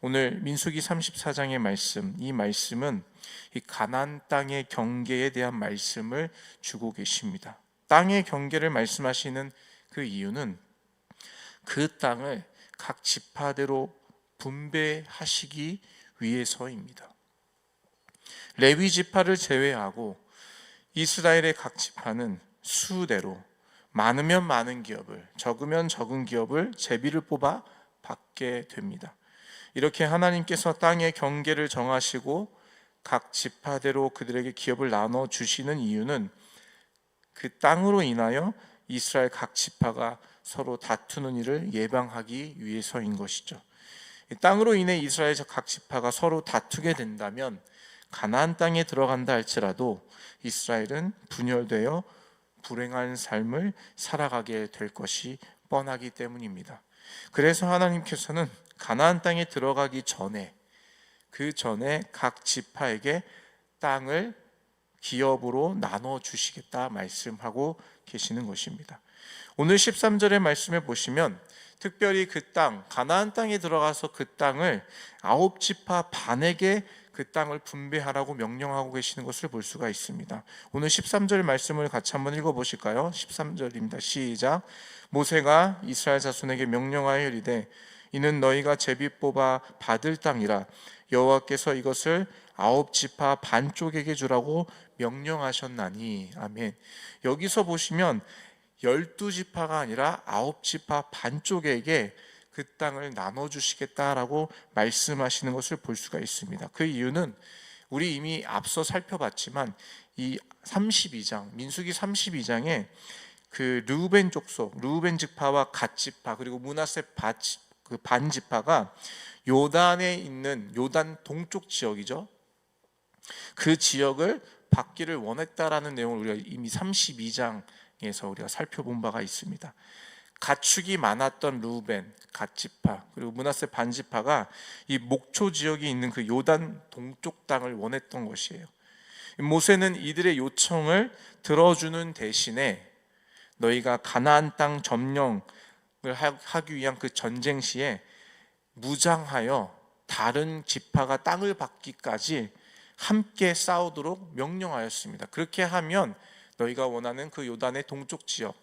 오늘 민수기 34장의 말씀, 이 말씀은 이 가나안 땅의 경계에 대한 말씀을 주고 계십니다. 땅의 경계를 말씀하시는 그 이유는 그 땅을 각 지파대로 분배하시기 위해서입니다. 레위 지파를 제외하고 이스라엘의 각 지파는 수대로 많으면 많은 기업을 적으면 적은 기업을 제비를 뽑아 받게 됩니다. 이렇게 하나님께서 땅의 경계를 정하시고 각 지파대로 그들에게 기업을 나눠 주시는 이유는 그 땅으로 인하여 이스라엘 각 지파가 서로 다투는 일을 예방하기 위해서인 것이죠. 이 땅으로 인해 이스라엘 각 지파가 서로 다투게 된다면 가나안 땅에 들어간다 할지라도 이스라엘은 분열되어 불행한 삶을 살아가게 될 것이 뻔하기 때문입니다. 그래서 하나님께서는 가나안 땅에 들어가기 전에 그 전에 각 지파에게 땅을 기업으로 나눠 주시겠다 말씀하고 계시는 것입니다. 오늘 13절의 말씀에 보시면 특별히 그 땅, 가나안 땅에 들어가서 그 땅을 아홉 지파 반에게 그 땅을 분배하라고 명령하고 계시는 것을 볼 수가 있습니다. 오늘 13절 말씀을 같이 한번 읽어 보실까요? 13절입니다. 시작. 모세가 이스라엘 자손에게 명령하여 이르되 이는 너희가 제비 뽑아 받을 땅이라 여호와께서 이것을 아홉 지파 반쪽에게 주라고 명령하셨나니 아멘. 여기서 보시면 열두 지파가 아니라 아홉 지파 반쪽에게 그 땅을 나눠 주시겠다라고 말씀하시는 것을 볼 수가 있습니다. 그 이유는 우리 이미 앞서 살펴봤지만 이 32장 민수기 32장에 그 루벤 족속, 루벤 지파와 갓 지파 그리고 문하세 그 반 지파가 요단에 있는 요단 동쪽 지역이죠. 그 지역을 받기를 원했다라는 내용을 우리가 이미 32장에서 우리가 살펴본 바가 있습니다. 가축이 많았던 루벤, 갓지파 그리고 문하세 반지파가 이 목초 지역이 있는 그 요단 동쪽 땅을 원했던 것이에요. 모세는 이들의 요청을 들어주는 대신에 너희가 가나안 땅 점령을 하기 위한 그 전쟁 시에 무장하여 다른 지파가 땅을 받기까지 함께 싸우도록 명령하였습니다. 그렇게 하면 너희가 원하는 그 요단의 동쪽 지역,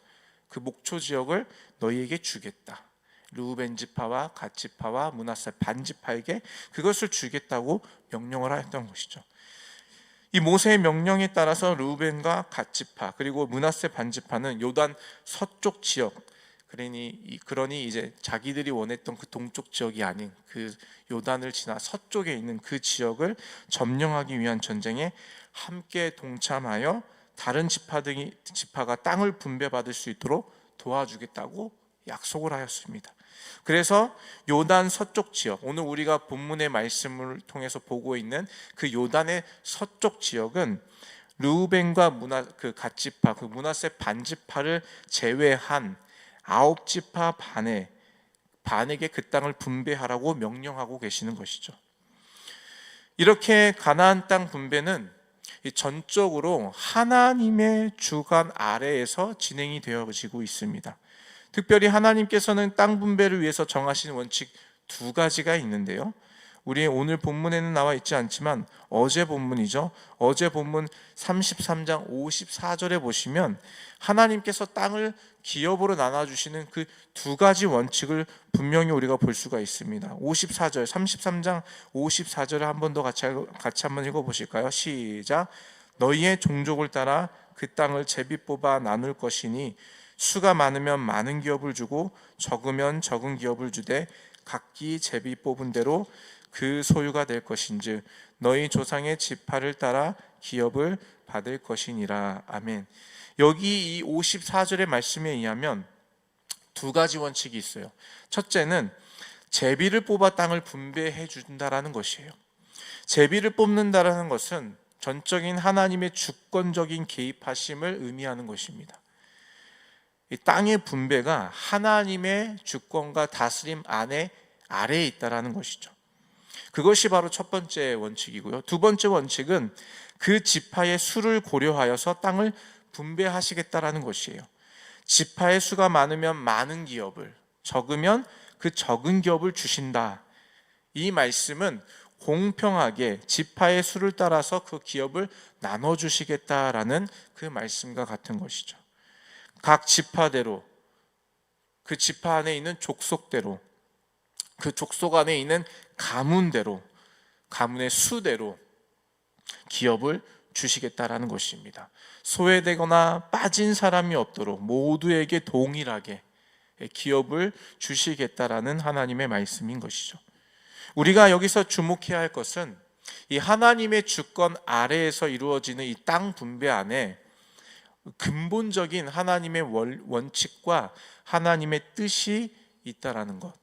그 목초 지역을 너희에게 주겠다. 루벤 지파와 갓 지파와 문하세 반 지파에게 그것을 주겠다고 명령을 하였던 것이죠. 이 모세의 명령에 따라서 루벤과 갓 지파 그리고 문하세 반 지파는 요단 서쪽 지역 그러니 그러니 이제 자기들이 원했던 그 동쪽 지역이 아닌 그 요단을 지나 서쪽에 있는 그 지역을 점령하기 위한 전쟁에 함께 동참하여 다른 지파 등이 지파가 땅을 분배받을 수 있도록 도와주겠다고 약속을 하였습니다. 그래서 요단 서쪽 지역, 오늘 우리가 본문의 말씀을 통해서 보고 있는 그 요단의 서쪽 지역은 루벤과 문하 그 갓지파, 그 문하세 반지파를 제외한 아홉 지파 반에 반에게 그 땅을 분배하라고 명령하고 계시는 것이죠. 이렇게 가나안 땅 분배는 전적으로 하나님의 주관 아래에서 진행이 되어지고 있습니다. 특별히 하나님께서는 땅 분배를 위해서 정하신 원칙 두 가지가 있는데요. 우리 오늘 본문에는 나와 있지 않지만 어제 본문이죠. 어제 본문 33장 54절에 보시면 하나님께서 땅을 기업으로 나눠 주시는 그 두 가지 원칙을 분명히 우리가 볼 수가 있습니다. 54절, 33장 54절을 한 번 더 같이 같이 한번 읽어 보실까요? 시작. 너희의 종족을 따라 그 땅을 제비 뽑아 나눌 것이니 수가 많으면 많은 기업을 주고 적으면 적은 기업을 주되 각기 제비 뽑은 대로 그 소유가 될 것인즉 너희 조상의 지파를 따라 기업을 받을 것이니라. 아멘. 여기 이 54절의 말씀에 의하면 두 가지 원칙이 있어요. 첫째는 제비를 뽑아 땅을 분배해 준다라는 것이에요. 제비를 뽑는다라는 것은 전적인 하나님의 주권적인 개입하심을 의미하는 것입니다. 이 땅의 분배가 하나님의 주권과 다스림 안에 아래에 있다라는 것이죠. 그것이 바로 첫 번째 원칙이고요. 두 번째 원칙은 그 지파의 수를 고려하여서 땅을 분배하시겠다라는 것이에요. 지파의 수가 많으면 많은 기업을, 적으면 그 적은 기업을 주신다. 이 말씀은 공평하게 지파의 수를 따라서 그 기업을 나눠 주시겠다라는 그 말씀과 같은 것이죠. 각 지파대로 그 지파 안에 있는 족속대로 그 족속 안에 있는 가문대로 가문의 수대로 기업을 주시겠다라는 것입니다. 소외되거나 빠진 사람이 없도록 모두에게 동일하게 기업을 주시겠다라는 하나님의 말씀인 것이죠. 우리가 여기서 주목해야 할 것은 이 하나님의 주권 아래에서 이루어지는 이 땅 분배 안에 근본적인 하나님의 원칙과 하나님의 뜻이 있다라는 것.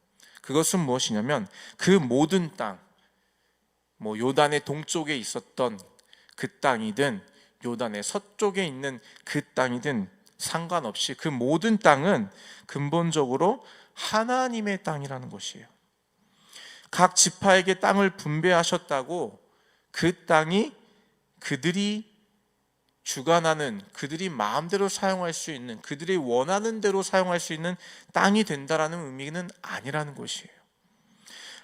그것은 무엇이냐면 그 모든 땅, 뭐 요단의 동쪽에 있었던 그 땅이든 요단의 서쪽에 있는 그 땅이든 상관없이 그 모든 땅은 근본적으로 하나님의 땅이라는 것이에요. 각 지파에게 땅을 분배하셨다고 그 땅이 그들이 주관하는 그들이 마음대로 사용할 수 있는 그들이 원하는 대로 사용할 수 있는 땅이 된다라는 의미는 아니라는 것이에요.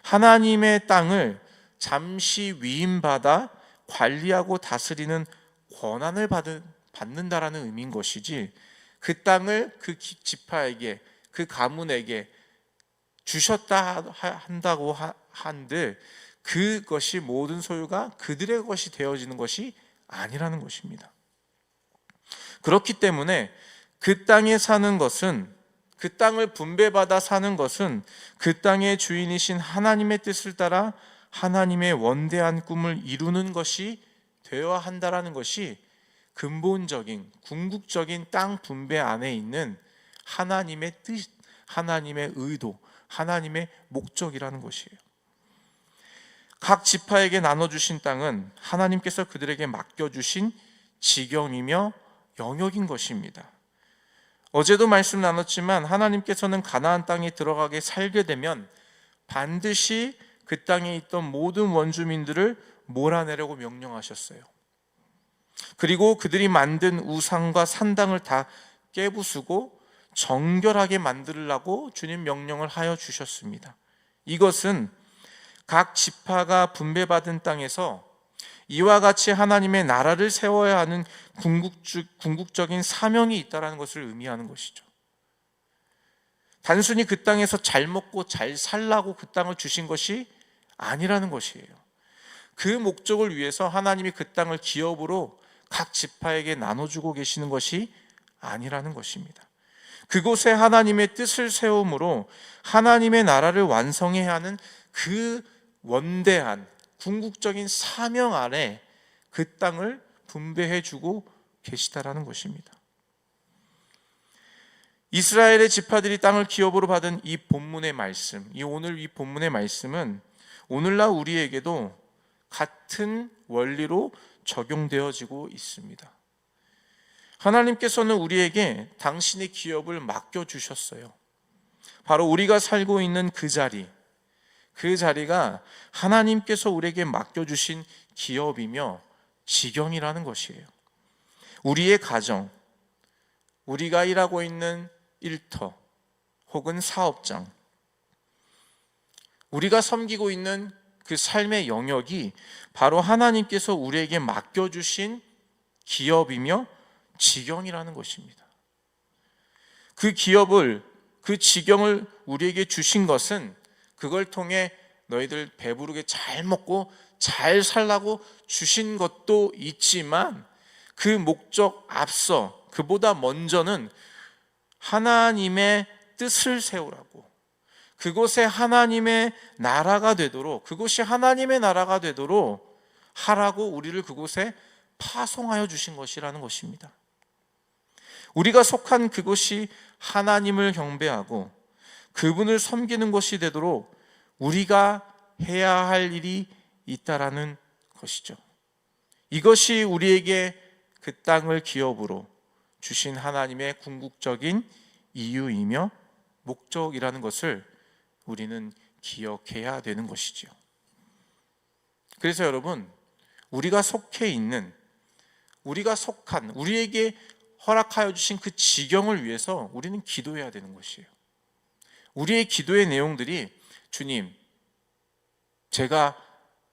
하나님의 땅을 잠시 위임받아 관리하고 다스리는 권한을 받은, 받는다라는 의미인 것이지 그 땅을 그 지파에게 그 가문에게 주셨다 한다고 한들 그것이 모든 소유가 그들의 것이 되어지는 것이 아니라는 것입니다. 그렇기 때문에 그 땅에 사는 것은 그 땅을 분배받아 사는 것은 그 땅의 주인이신 하나님의 뜻을 따라 하나님의 원대한 꿈을 이루는 것이 되어야 한다라는 것이 근본적인 궁극적인 땅 분배 안에 있는 하나님의 뜻, 하나님의 의도, 하나님의 목적이라는 것이에요. 각 지파에게 나눠 주신 땅은 하나님께서 그들에게 맡겨 주신 지경이며 영역인 것입니다. 어제도 말씀 나눴지만 하나님께서는 가나안 땅에 들어가게 살게 되면 반드시 그 땅에 있던 모든 원주민들을 몰아내려고 명령하셨어요. 그리고 그들이 만든 우상과 산당을 다 깨부수고 정결하게 만들라고 주님 명령을 하여 주셨습니다. 이것은 각 지파가 분배받은 땅에서 이와 같이 하나님의 나라를 세워야 하는 궁극적 인 사명이 있다는 것을 의미하는 것이죠. 단순히 그 땅에서 잘 먹고 잘 살라고 그 땅을 주신 것이 아니라는 것이에요. 그 목적을 위해서 하나님이 그 땅을 기업으로 각 지파에게 나눠주고 계시는 것이 아니라는 것입니다. 그곳에 하나님의 뜻을 세움으로 하나님의 나라를 완성해야 하는 그 원대한 궁극적인 사명 안에 그 땅을 분배해 주고 계시다라는 것입니다. 이스라엘의 지파들이 땅을 기업으로 받은 이 본문의 말씀, 이 오늘 이 본문의 말씀은 오늘날 우리에게도 같은 원리로 적용되어지고 있습니다. 하나님께서는 우리에게 당신의 기업을 맡겨 주셨어요. 바로 우리가 살고 있는 그 자리, 그 자리가 하나님께서 우리에게 맡겨주신 기업이며 지경이라는 것이에요. 우리의 가정, 우리가 일하고 있는 일터 혹은 사업장, 우리가 섬기고 있는 그 삶의 영역이 바로 하나님께서 우리에게 맡겨주신 기업이며 지경이라는 것입니다. 그 기업을, 그 지경을 우리에게 주신 것은 그걸 통해 너희들 배부르게 잘 먹고 잘 살라고 주신 것도 있지만 그 목적 앞서 그보다 먼저는 하나님의 뜻을 세우라고 그곳에 하나님의 나라가 되도록 그곳이 하나님의 나라가 되도록 하라고 우리를 그곳에 파송하여 주신 것이라는 것입니다. 우리가 속한 그곳이 하나님을 경배하고 그분을 섬기는 것이 되도록 우리가 해야 할 일이 있다라는 것이죠. 이것이 우리에게 그 땅을 기업으로 주신 하나님의 궁극적인 이유이며 목적이라는 것을 우리는 기억해야 되는 것이지요. 그래서 여러분, 우리가 속해 있는, 우리가 속한, 우리에게 허락하여 주신 그 지경을 위해서 우리는 기도해야 되는 것이에요. 우리의 기도의 내용들이 주님, 제가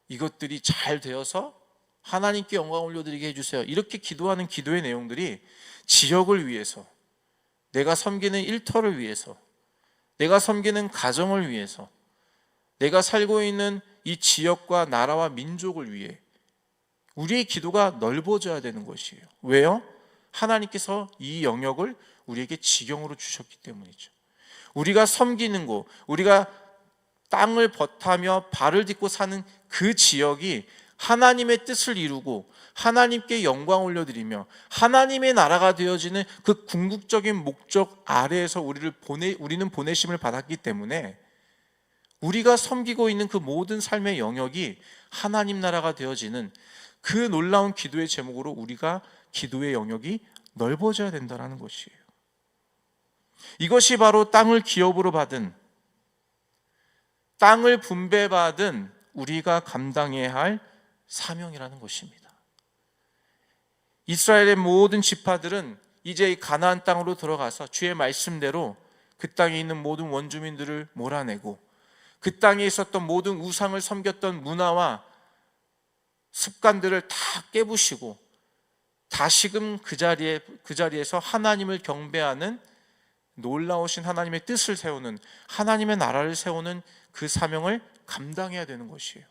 이것들이 잘 되어서 하나님께 영광 올려드리게 해주세요. 이렇게 기도하는 기도의 내용들이 지역을 위해서, 내가 섬기는 일터를 위해서, 내가 섬기는 가정을 위해서, 내가 살고 있는 이 지역과 나라와 민족을 위해 우리의 기도가 넓어져야 되는 것이에요. 왜요? 하나님께서 이 영역을 우리에게 지경으로 주셨기 때문이죠. 우리가 섬기는 곳, 우리가 땅을 버타며 발을 딛고 사는 그 지역이 하나님의 뜻을 이루고 하나님께 영광 올려드리며 하나님의 나라가 되어지는 그 궁극적인 목적 아래에서 우리를 보내 우리는 보내심을 받았기 때문에 우리가 섬기고 있는 그 모든 삶의 영역이 하나님 나라가 되어지는 그 놀라운 기도의 제목으로 우리가 기도의 영역이 넓어져야 된다는 것이에요. 이것이 바로 땅을 기업으로 받은 땅을 분배받은 우리가 감당해야 할 사명이라는 것입니다. 이스라엘의 모든 지파들은 이제 이 가나안 땅으로 들어가서 주의 말씀대로 그 땅에 있는 모든 원주민들을 몰아내고 그 땅에 있었던 모든 우상을 섬겼던 문화와 습관들을 다 깨부시고 다시금 그 자리에 그 자리에서 하나님을 경배하는 놀라우신 하나님의 뜻을 세우는 하나님의 나라를 세우는 그 사명을 감당해야 되는 것이에요.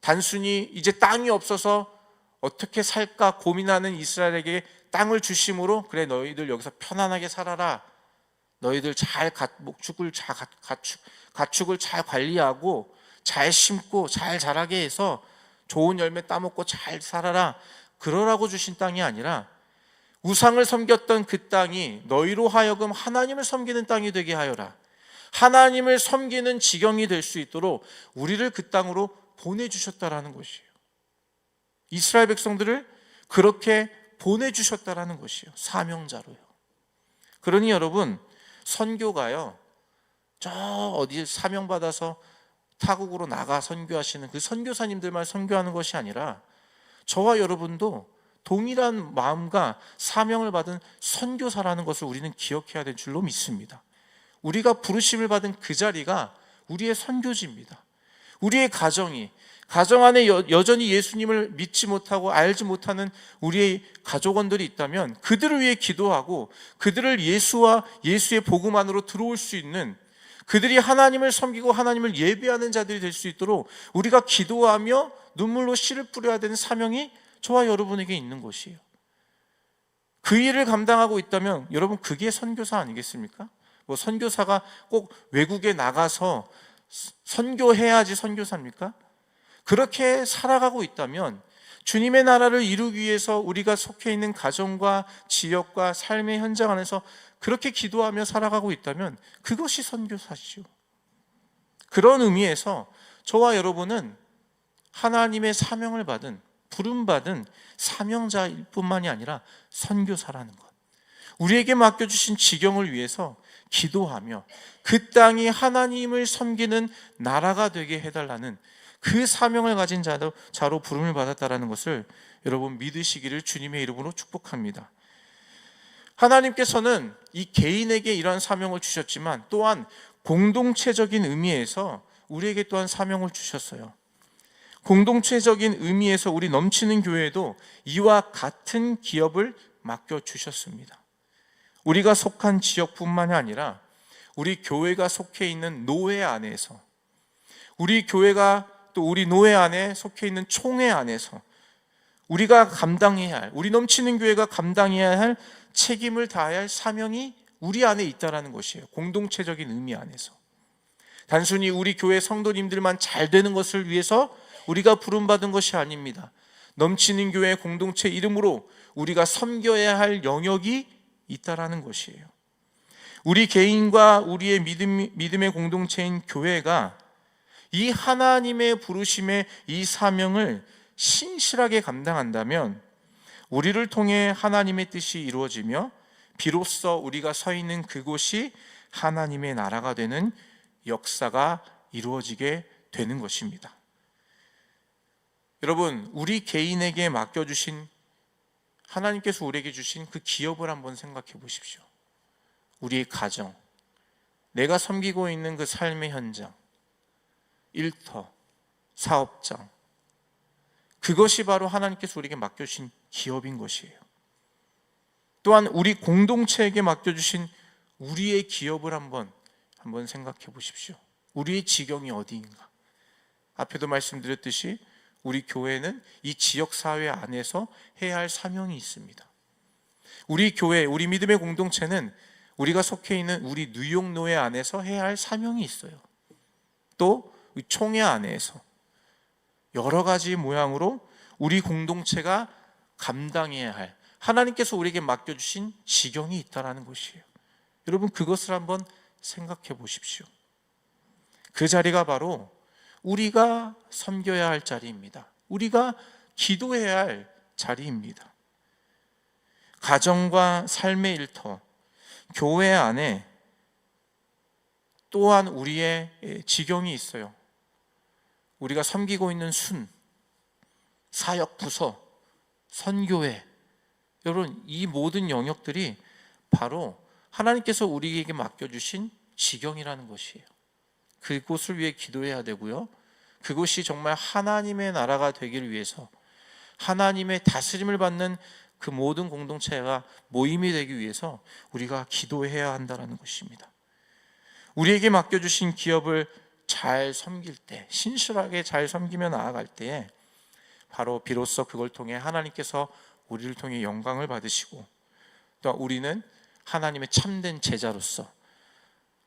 단순히 이제 땅이 없어서 어떻게 살까 고민하는 이스라엘에게 땅을 주심으로 그래 너희들 여기서 편안하게 살아라. 너희들 잘 목축을 잘 가축 가축을 잘 관리하고 잘 심고 잘 자라게 해서 좋은 열매 따먹고 잘 살아라. 그러라고 주신 땅이 아니라 우상을 섬겼던 그 땅이 너희로 하여금 하나님을 섬기는 땅이 되게 하여라. 하나님을 섬기는 지경이 될 수 있도록 우리를 그 땅으로 보내주셨다라는 것이에요. 이스라엘 백성들을 그렇게 보내주셨다라는 것이에요. 사명자로요. 그러니 여러분, 선교가요, 저 어디 사명받아서 타국으로 나가 선교하시는 그 선교사님들만 선교하는 것이 아니라 저와 여러분도 동일한 마음과 사명을 받은 선교사라는 것을 우리는 기억해야 될 줄로 믿습니다. 우리가 부르심을 받은 그 자리가 우리의 선교지입니다. 우리의 가정이 가정 안에 여, 전히 예수님을 믿지 못하고 알지 못하는 우리의 가족원들이 있다면 그들을 위해 기도하고 그들을 예수와 예수의 복음 안으로 들어올 수 있는 그들이 하나님을 섬기고 하나님을 예배하는 자들이 될 수 있도록 우리가 기도하며 눈물로 씨를 뿌려야 되는 사명이 저와 여러분에게 있는 것이에요. 그 일을 감당하고 있다면 여러분 그게 선교사 아니겠습니까? 뭐 선교사가 꼭 외국에 나가서 선교해야지 선교사입니까? 그렇게 살아가고 있다면 주님의 나라를 이루기 위해서 우리가 속해 있는 가정과 지역과 삶의 현장 안에서 그렇게 기도하며 살아가고 있다면 그것이 선교사시죠. 그런 의미에서 저와 여러분은 하나님의 사명을 받은 부름받은 사명자일 뿐만이 아니라 선교사라는 것. 우리에게 맡겨주신 지경을 위해서 기도하며 그 땅이 하나님을 섬기는 나라가 되게 해달라는 그 사명을 가진 자로, 자로 부름을 받았다라는 것을 여러분 믿으시기를 주님의 이름으로 축복합니다. 하나님께서는 이 개인에게 이러한 사명을 주셨지만 또한 공동체적인 의미에서 우리에게 또한 사명을 주셨어요. 공동체적인 의미에서 우리 넘치는 교회에도 이와 같은 기업을 맡겨 주셨습니다. 우리가 속한 지역뿐만이 아니라 우리 교회가 속해 있는 노회 안에서 우리 교회가 또 우리 노회 안에 속해 있는 총회 안에서 우리가 감당해야 할 우리 넘치는 교회가 감당해야 할 책임을 다해야 할 사명이 우리 안에 있다라는 것이에요. 공동체적인 의미 안에서. 단순히 우리 교회 성도님들만 잘 되는 것을 위해서 우리가 부름받은 것이 아닙니다. 넘치는 교회 공동체 이름으로 우리가 섬겨야 할 영역이 있다라는 것이에요. 우리 개인과 우리의 믿음, 믿음의 공동체인 교회가 이 하나님의 부르심의 이 사명을 신실하게 감당한다면 우리를 통해 하나님의 뜻이 이루어지며 비로소 우리가 서 있는 그곳이 하나님의 나라가 되는 역사가 이루어지게 되는 것입니다. 여러분, 우리 개인에게 맡겨주신 하나님께서 우리에게 주신 그 기업을 한번 생각해 보십시오. 우리의 가정, 내가 섬기고 있는 그 삶의 현장, 일터, 사업장. 그것이 바로 하나님께서 우리에게 맡겨주신 기업인 것이에요. 또한 우리 공동체에게 맡겨주신 우리의 기업을 한번 한번 생각해 보십시오. 우리의 지경이 어디인가? 앞에도 말씀드렸듯이 우리 교회는 이 지역 사회 안에서 해야 할 사명이 있습니다. 우리 교회, 우리 믿음의 공동체는 우리가 속해 있는 우리 뉴욕 노예 안에서 해야 할 사명이 있어요. 또 총회 안에서 여러 가지 모양으로 우리 공동체가 감당해야 할 하나님께서 우리에게 맡겨 주신 지경이 있다라는 것이에요. 여러분 그것을 한번 생각해 보십시오. 그 자리가 바로 우리가 섬겨야 할 자리입니다. 우리가 기도해야 할 자리입니다. 가정과 삶의 일터, 교회 안에 또한 우리의 지경이 있어요. 우리가 섬기고 있는 순, 사역 부서, 선교회, 여러분 이 모든 영역들이 바로 하나님께서 우리에게 맡겨주신 지경이라는 것이에요. 그곳을 위해 기도해야 되고요. 그곳이 정말 하나님의 나라가 되기를 위해서 하나님의 다스림을 받는 그 모든 공동체가 모임이 되기 위해서 우리가 기도해야 한다는 것입니다. 우리에게 맡겨주신 기업을 잘 섬길 때, 신실하게 잘 섬기며 나아갈 때에 바로 비로소 그걸 통해 하나님께서 우리를 통해 영광을 받으시고 또 우리는 하나님의 참된 제자로서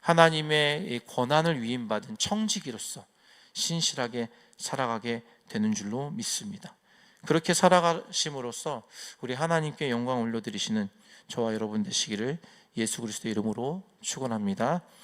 하나님의 권한을 위임받은 청지기로서 신실하게 살아가게 되는 줄로 믿습니다. 그렇게 살아가심으로써 우리 하나님께 영광 올려드리시는 저와 여러분 되시기를 예수 그리스도 이름으로 축원합니다.